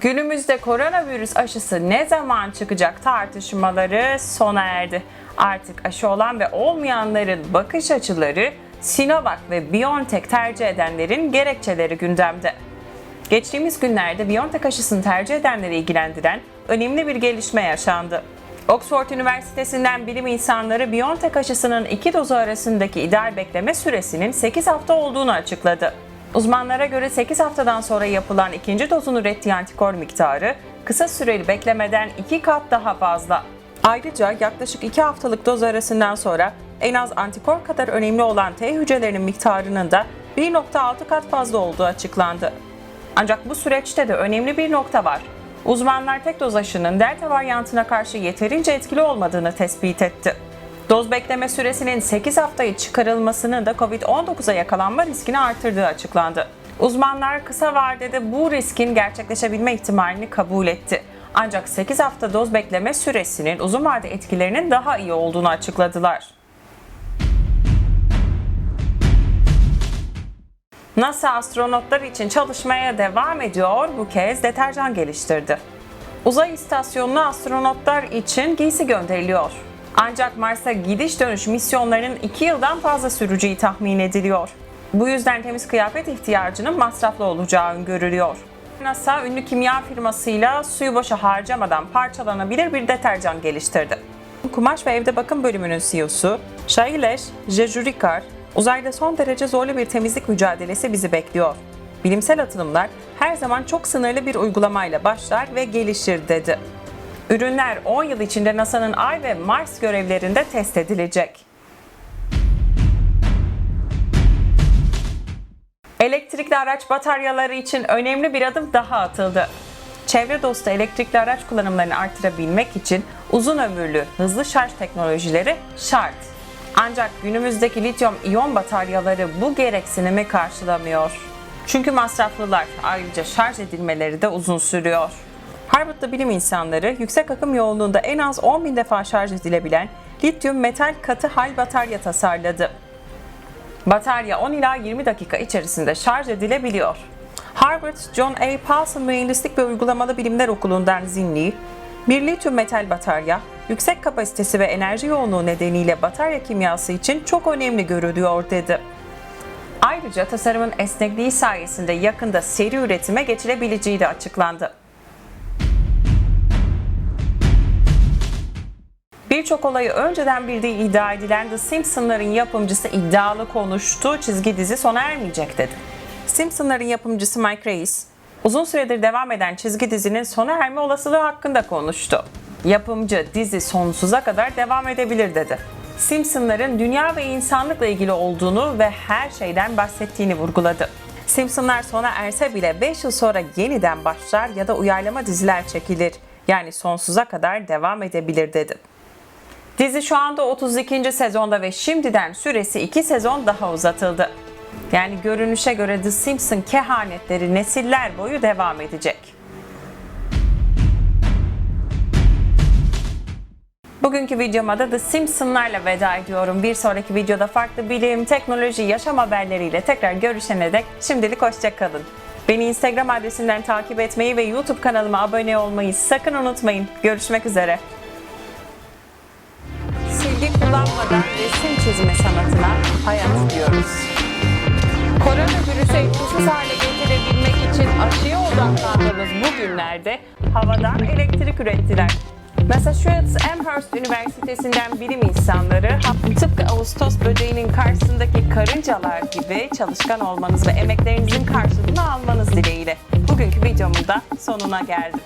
Günümüzde koronavirüs aşısı ne zaman çıkacak tartışmaları sona erdi. Artık aşı olan ve olmayanların bakış açıları, Sinovac ve BioNTech tercih edenlerin gerekçeleri gündemde. Geçtiğimiz günlerde BioNTech aşısını tercih edenleri ilgilendiren önemli bir gelişme yaşandı. Oxford Üniversitesi'nden bilim insanları BioNTech aşısının iki dozu arasındaki ideal bekleme süresinin 8 hafta olduğunu açıkladı. Uzmanlara göre 8 haftadan sonra yapılan ikinci dozun ürettiği antikor miktarı kısa süreli beklemeden 2 kat daha fazla. Ayrıca yaklaşık 2 haftalık doz arasından sonra en az antikor kadar önemli olan T hücrelerinin miktarının da 1.6 kat fazla olduğu açıklandı. Ancak bu süreçte de önemli bir nokta var. Uzmanlar tek doz aşının delta varyantına karşı yeterince etkili olmadığını tespit etti. Doz bekleme süresinin 8 haftayı çıkarılmasının da COVID-19'a yakalanma riskini artırdığı açıklandı. Uzmanlar kısa vadede bu riskin gerçekleşebilme ihtimalini kabul etti. Ancak 8 hafta doz bekleme süresinin uzun vade etkilerinin daha iyi olduğunu açıkladılar. NASA astronotlar için çalışmaya devam ediyor, bu kez deterjan geliştirdi. Uzay istasyonuna astronotlar için giysi gönderiliyor. Ancak Mars'a gidiş dönüş misyonlarının 2 yıldan fazla süreceği tahmin ediliyor. Bu yüzden temiz kıyafet ihtiyacının masraflı olacağı öngörülüyor. NASA ünlü kimya firmasıyla suyu boşa harcamadan parçalanabilir bir deterjan geliştirdi. Kumaş ve Evde Bakım bölümünün CEO'su Shailesh Jejurikar, uzayda son derece zorlu bir temizlik mücadelesi bizi bekliyor. Bilimsel atılımlar her zaman çok sınırlı bir uygulamayla başlar ve gelişir dedi. Ürünler 10 yıl içinde NASA'nın Ay ve Mars görevlerinde test edilecek. Elektrikli araç bataryaları için önemli bir adım daha atıldı. Çevre dostu elektrikli araç kullanımlarını artırabilmek için uzun ömürlü, hızlı şarj teknolojileri şart. Ancak günümüzdeki lityum iyon bataryaları bu gereksinimi karşılamıyor. Çünkü masraflılar, ayrıca şarj edilmeleri de uzun sürüyor. Harvard'da bilim insanları yüksek akım yoğunluğunda en az 10 bin defa şarj edilebilen lityum metal katı hal batarya tasarladı. Batarya 10 ila 20 dakika içerisinde şarj edilebiliyor. Harvard John A. Paulson Mühendislik ve Uygulamalı Bilimler Okulu'ndan Zinli, bir lityum metal batarya, yüksek kapasitesi ve enerji yoğunluğu nedeniyle batarya kimyası için çok önemli görülüyor dedi. Ayrıca tasarımın esnekliği sayesinde yakında seri üretime geçilebileceği de açıklandı. Birçok olayı önceden bildiği iddia edilen The Simpsons'ların yapımcısı iddialı konuştu, çizgi dizi sona ermeyecek dedi. Simpsons'ların yapımcısı Mike Reis, uzun süredir devam eden çizgi dizinin sona erme olasılığı hakkında konuştu. Yapımcı dizi sonsuza kadar devam edebilir dedi. Simpsons'ların dünya ve insanlıkla ilgili olduğunu ve her şeyden bahsettiğini vurguladı. Simpsonlar sona erse bile 5 yıl sonra yeniden başlar ya da uyarlama diziler çekilir. Yani sonsuza kadar devam edebilir dedi. Dizi şu anda 32. sezonda ve şimdiden süresi 2 sezon daha uzatıldı. Yani görünüşe göre The Simpson kehanetleri nesiller boyu devam edecek. Bugünkü videoma da The Simpsons'larla veda ediyorum. Bir sonraki videoda farklı bilim, teknoloji, yaşam haberleriyle tekrar görüşene dek şimdilik hoşçakalın. Beni Instagram adresinden takip etmeyi ve YouTube kanalıma abone olmayı sakın unutmayın. Görüşmek üzere. Kullanmadan resim çizme sanatına hayat diyoruz. Koronavirüsü etkisiz hale getirebilmek için aşıya odaklandığımız bu günlerde havadan elektrik ürettiler. Massachusetts Amherst Üniversitesi'nden bilim insanları tıpkı Ağustos böceğinin karşısındaki karıncalar gibi çalışkan olmanız ve emeklerinizin karşılığını almanız dileğiyle. Bugünkü videomun da sonuna geldim.